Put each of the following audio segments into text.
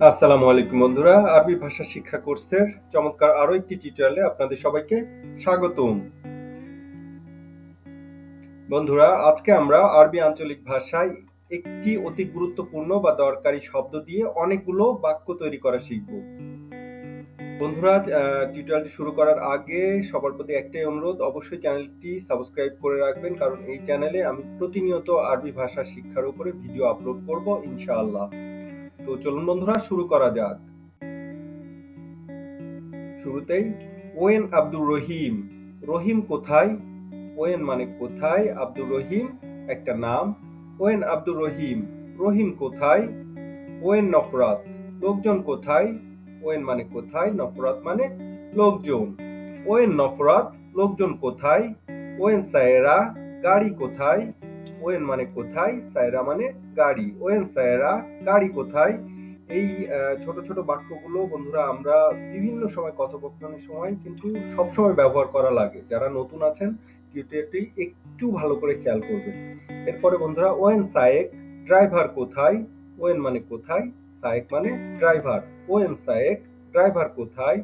আসসালামু আলাইকুম বন্ধুরা, আরবি ভাষা শিক্ষা কোর্সের চমৎকার আরও একটি টিউটোরিয়ালে আপনাদের সবাইকে স্বাগতম। বন্ধুরা, আজকে আমরা আরবি আঞ্চলিক ভাষায় একটি অতি গুরুত্বপূর্ণ বা দরকারি শব্দ দিয়ে অনেকগুলো বাক্য তৈরি করা শিখব। বন্ধুরা টিউটোরিয়ালটি শুরু করার আগে সবার প্রতি একটাই অনুরোধ, অবশ্যই চ্যানেলটি সাবস্ক্রাইব করে রাখবেন, কারণ এই চ্যানেলে আমি প্রতিনিয়ত আরবি ভাষা শিক্ষার উপরে ভিডিও আপলোড করব, ইনশাআল্লাহ। তো চলুন বন্ধুরা, শুরু করা যাক। শুরুতেই, ওয়েন আব্দুর রহিম। রহিম কোথায়? ওয়েন মানে কোথায়? আব্দুর রহিম, একটা নাম। ওয়েন আব্দুর রহিম রহিম কোথায়? ওয়েন নফরাত, লোকজন কোথায়? ওয়েন মানে কোথায়? নফরাত মানে লোকজন। ওয়েন নফরাত, লোকজন কোথায়? ওয়েন সায়েরা, গাড়ি কোথায়? ওয়েন মানে কোথায়? সায়রা মানে গাড়ি। ওয়েন সায়রা গাড়ি কোথায়? এই ছোট ছোট বাক্যগুলো বন্ধুরা আমরা বিভিন্ন সময়, কথোপকথনের সময় কিন্তু সব সময় ব্যবহার করা লাগে। যারা নতুন আছেন টিউটোরিয়ালটি একটু ভালো করে খেয়াল করবেন। এরপরে বন্ধুরা, ওয়েন, সায়েক, ড্রাইভার কোথায়? ওয়েন মানে কোথায়? সায়েক মানে ড্রাইভার। ওয়েন, সায়েক, ড্রাইভার কোথায়?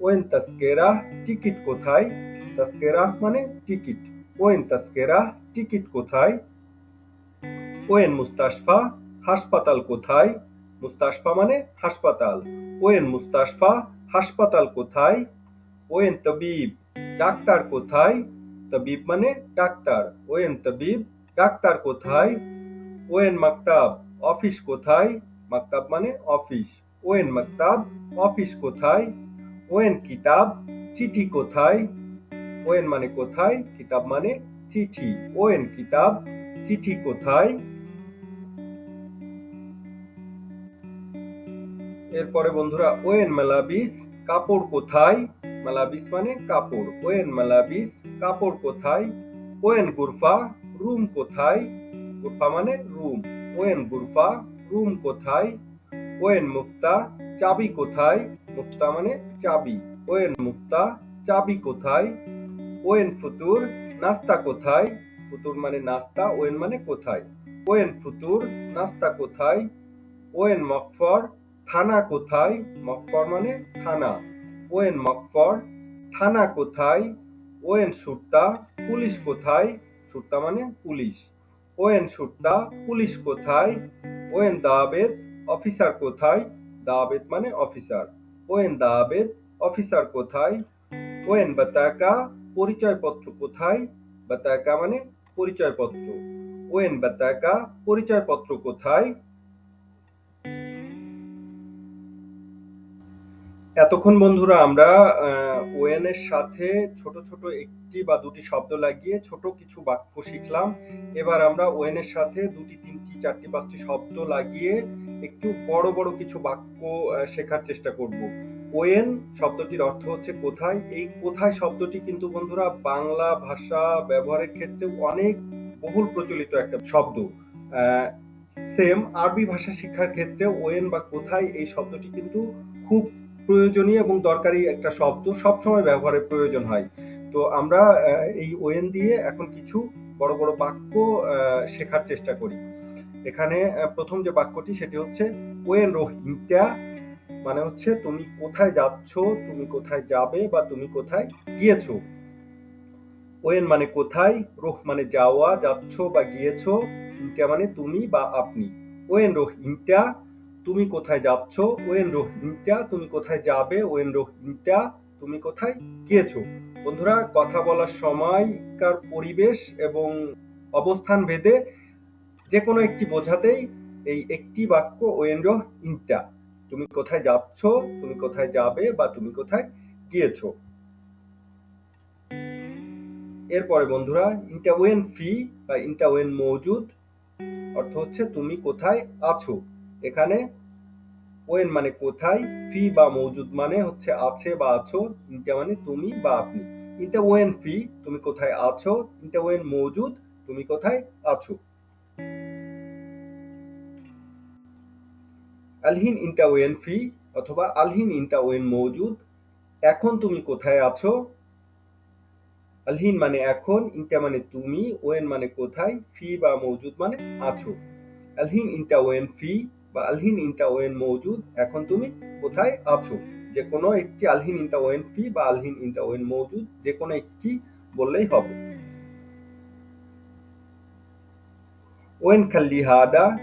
ওয়েন, তাস্কেরা, টিকিট কোথায়? তাস্কেরা মানে টিকিট। ওয়েন, তাস্কেরা, টিকিট কোথায়? ওয়েন মুস্তাশফা, হাসপাতাল কোথায়? মুস্তাশফা মানে হাসপাতাল। ওয়েন মুস্তাশফা, হাসপাতাল কোথায়? ওয়েন তবিব, ডাক্তার কোথায়? তবিব মানে ডাক্তার। ওয়েন তবিব, ডাক্তার কোথায়? ওয়েন মাকতাব, অফিস কোথায়? মাকতাব মানে অফিস। ওয়েন মাকতাব, অফিস কোথায়? ওয়েন কিতাব, চিঠি কোথায়? ওয়েন মানে কোথায়? কিতাব মানে চিঠি। ওয়েন কিতাব, চিঠি কোথায়? এরপরে বন্ধুরা, ওয়েন মালাবিস, কাপড় কোথায়? মালাবিস মানে কাপড়। ওয়েন মালাবিস, কাপড় কোথায়? ওয়েন গুরফা, রুম কোথায়? গুরফা মানে রুম। ওয়েন গুরফা, রুম কোথায়? ওয়েন মুফতা, চাবি কোথায়? মুফতা মানে চাবি। ওয়েন মুফতা, চাবি কোথায়? ওয়েন ফুতুর, নাস্তা কোথায়? ফুতুর মানে নাস্তা, ওয়েন মানে কোথায়? ওয়েন ফুতুর, নাস্তা কোথায়? ওয়েন মকফর থানা কোথায়? মকফর মানে থানা। ওয়েন মকফর থানা কোথায়? ওয়েন সুট্টা, পুলিশ কোথায়? সুট্টা মানে পুলিশ। ওয়েন সুট্টা, পুলিশ কোথায়? ওয়েন দাবেদ, অফিসার কোথায়? দাবেদ মানে অফিসার। ওয়েন দাবেদ, অফিসার কোথায়? ওয়েন বাতাকা, পরিচয়পত্র কোথায়? বাতাকা মানে পরিচয়পত্র। ওয়েন বাতাকা, পরিচয়পত্র কোথায়? এতক্ষণ বন্ধুরা আমরা ওয়েন এর সাথে ছোট ছোট একটি বা দুটি শব্দ লাগিয়ে ছোট কিছু বাক্য শিখলাম। এবার আমরা ওয়েন এর সাথে দুটি, তিনটি, চারটি, পাঁচটি শব্দ লাগিয়ে একটু বড় বড় কিছু বাক্য শেখার চেষ্টা করব। ওয়েন শব্দটির অর্থ হচ্ছে কোথায়? এই কোথায় শব্দটি কিন্তু বন্ধুরা বাংলা ভাষা ব্যবহারের ক্ষেত্রে অনেক বহুল প্রচলিত একটা শব্দ। সেম আরবি ভাষা শিক্ষার ক্ষেত্রে ওয়েন বা কোথায় এই শব্দটি কিন্তু খুব প্রয়োজনীয় এবং দরকারি একটা শব্দ সবসময় ব্যবহারের প্রয়োজন হয়। তো আমরা এই ওয়েন দিয়ে এখন কিছু বড় বড় বাক্য শেখার চেষ্টা করি। এখানে প্রথম যে বাক্যটি সেটি হচ্ছে, ওয়েন রোহিংটা মানে হচ্ছে তুমি কোথায় যাচ্ছ, তুমি কোথায় যাবে বা তুমি কোথায় গিয়েছো। ওয়েন মানে কোথায় রোহ মানে যাওয়া, যাচ্ছ বা গিয়েছো ইন্টা মানে তুমি বা আপনি ওয়েন রোহিংটা তুমি কোথায় যাচ্ছ? ওয়েন রোহিংটা তুমি কোথায় যাবে? ওয়েন রোহিংটা তুমি কোথায় গিয়েছো? বন্ধুরা, কথা বলার সময়কার পরিবেশ এবং অবস্থান ভেদে যে কোনো একটি বোঝাতেই এই একটি বাক্য ওয়েন রোহিংটা তুমি কোথায় যাচ্ছ? তুমি কোথায় যাবে? বা তুমি কোথায় গিয়েছো? এরপরে বন্ধুরা ইন্টাওয়েন ফি বা ইন্টাওয়েন মৌজুদ, অর্থ হচ্ছে তুমি কোথায় আছো? এখানে ওয়েন মানে কোথায় ফি বা মৌজুদ মানে হচ্ছে আছে বা আছো ইনটা মানে তুমি বা আপনি। ইনটা ওয়েন ফি তুমি কোথায় আছো ইনটা ওয়েন মৌজুদ, তুমি কোথায় আছো। আলহিন ইনটা ওয়েন ফি অথবা আলহিন ইনটা ওয়েন মৌজুদ, এখন তুমি কোথায় আছো? আলহিন মানে এখন, ইনটা মানে তুমি ওয়েন মানে কোথায় ফি বা মৌজুদ মানে আছো। আলহিন ইনটা ওয়েন ফি বা আলহিন ইনতা ওয়েন মৌজুদ। এখন তুমি কোথায় আছো? যে কোনো একটি আলহিন ইনতা ওয়েন ফি বা আলহিন ইনতা ওয়েন মৌজুদ, যে কোনো একটি বললেই হবে। ওয়েন খাল্লি হাদা,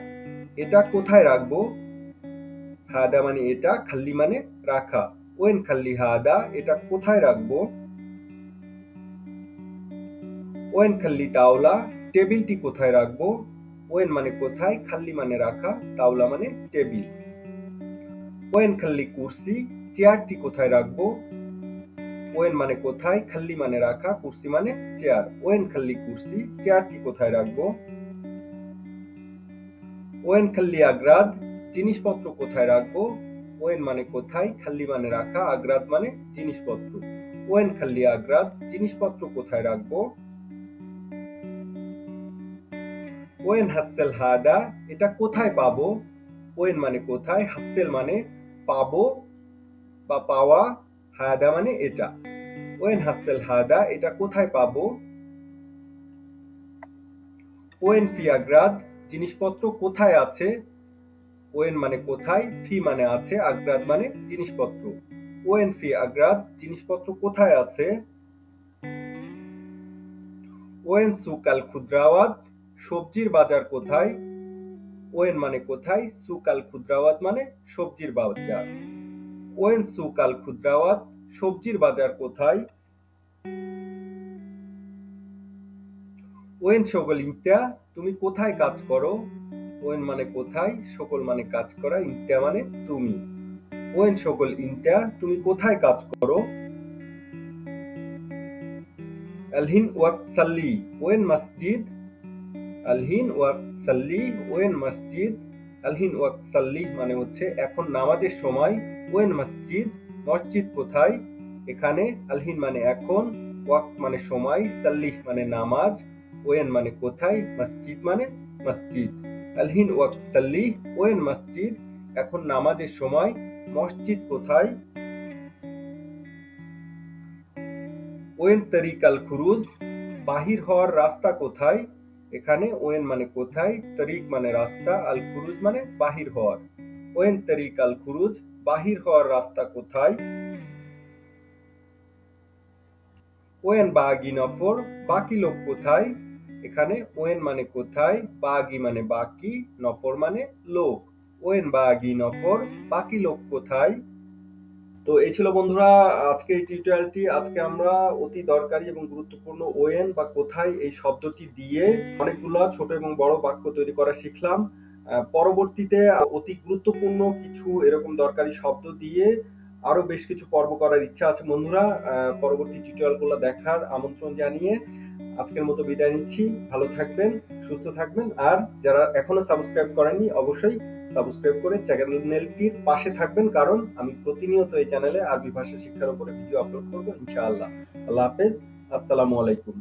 এটা কোথায় রাখব? হাদা মানে এটা, খাল্লি মানে রাখা। ওয়েন খাল্লি হাদা, এটা কোথায় রাখব? ওয়েন খাল্লি তাওলা, টেবিলটি কোথায় রাখব? ওয়েন মানে কোথায় খাল্লি মানে রাখা, তাওলা মানে টেবিল। ওয়েন খাল্লি কুর্সি, চেয়ারটি কোথায় রাখব? ওয়েন মানে কোথায় খাল্লি মানে রাখা, কুর্সি মানে চেয়ার। ওয়েন খাল্লি কুর্সি, চেয়ারটি কোথায় রাখব? ওয়েন খাল্লি আগ্রাদ, জিনিসপত্র কোথায় রাখব? ওয়েন মানে কোথায় খাল্লি মানে রাখা, আগ্রাদ মানে জিনিসপত্র। ওয়েন খাল্লি আগ্রাদ, জিনিসপত্র কোথায় রাখব? ওয়েন হাস্তেল হাদা, এটা কোথায় পাবো? ওয়েন মানে কোথায়? হাস্তেল মানে পাবো বা পাওয়া, হাদা মানে এটা। ওয়েন হাস্তেল হাদা, এটা কোথায় পাবো? ওয়েন ফিয়াগ্রাদ, জিনিসপত্র কোথায় আছে? ওয়েন মানে কোথায়, ফি মানে আছে, আগ্রাদ মানে জিনিসপত্র। ওয়েন ফি আগ্রাদ জিনিসপত্র কোথায় আছে? ওয়েন সুকাল ক্ষুদ্রাওয়াত সবজির বাজার কোথায়? ওয়েন মানে কোথায়? সুকাল ক্ষুদ্রাওয়াত মানে সবজির বাজার। ওয়েন, সুকাল ক্ষুদ্রাওয়াত, সবজির বাজার কোথায়? ওয়েন সকল ইন্টা তুমি কোথায় কাজ করো? ওয়েন মানে কোথায়? সকল মানে কাজ করা ইন্টা মানে তুমি। ওয়েন সকল ইন্টা তুমি কোথায় কাজ করো? আলহিন ওয়াক্ত সাল্লি ওয়েন মসজিদ আলহিন ওয়াক্ত সাল্লি ওয়েন মসজিদ, আলহিন ওয়াক্ত সাল্লি মানে হচ্ছে এখন নামাজের সময় ওয়েন মসজিদ মসজিদ কোথায়? এখানে আলহিন মানে এখন ওয়াক্ত মানে সময়, সাল্লিহ মানে নামাজ, ওয়েন মানে কোথায়? মসজিদ মানে মসজিদ। আলহিন ওয়াক্ত সাল্লি ওয়েন মসজিদ, এখন নামাজের সময়, মসজিদ কোথায়? ওয়েন তরিকাল খুরুজ, বাহির হওয়ার রাস্তা কোথায়? এখানে ওয়েন মানে কোথায়, তরিক মানে রাস্তা, আল খুরুজ মানে বাহির হওয়ার। ওয়েন, তরিক, আল খুরুজ, বাহির হওয়ার রাস্তা কোথায়? ওয়েন, বাগি, নফর, বাকি লোক কোথায়? এখানে ওয়েন মানে কোথায়, বাগি মানে বাকি, নফর মানে লোক। ওয়েন, বাগি, নফর, বাকি লোক কোথায়? তো এই ছিল বন্ধুরা আজকে এই টিউটোরিয়ালটি আজকে আমরা অতি দরকারি এবং গুরুত্বপূর্ণ ওয়েন বা কোথায় এই শব্দটি দিয়ে অনেকগুলো ছোট এবং বড় বাক্য তৈরি করা শিখলাম। পরবর্তীতে অতি গুরুত্বপূর্ণ কিছু এরকম দরকারি শব্দ দিয়ে আরও বেশ কিছু পর্ব করার ইচ্ছা আছে বন্ধুরা। পরবর্তী টিউটোরিয়ালগুলো দেখার আমন্ত্রণ জানিয়ে আজকের মতো বিদায় নিচ্ছি। ভালো থাকবেন। সুস্থ থাকবেন। আর যারা এখনও সাবস্ক্রাইব করেননি, অবশ্যই সাবস্ক্রাইব করে চ্যানেলটির পাশে থাকবেন, কারণ আমি প্রতিনিয়ত এই চ্যানেলে আরবি ভাষা শিক্ষার উপরে ভিডিও আপলোড করব, ইনশাআল্লাহ। আল্লাহ হাফেজ, আসসালামু আলাইকুম।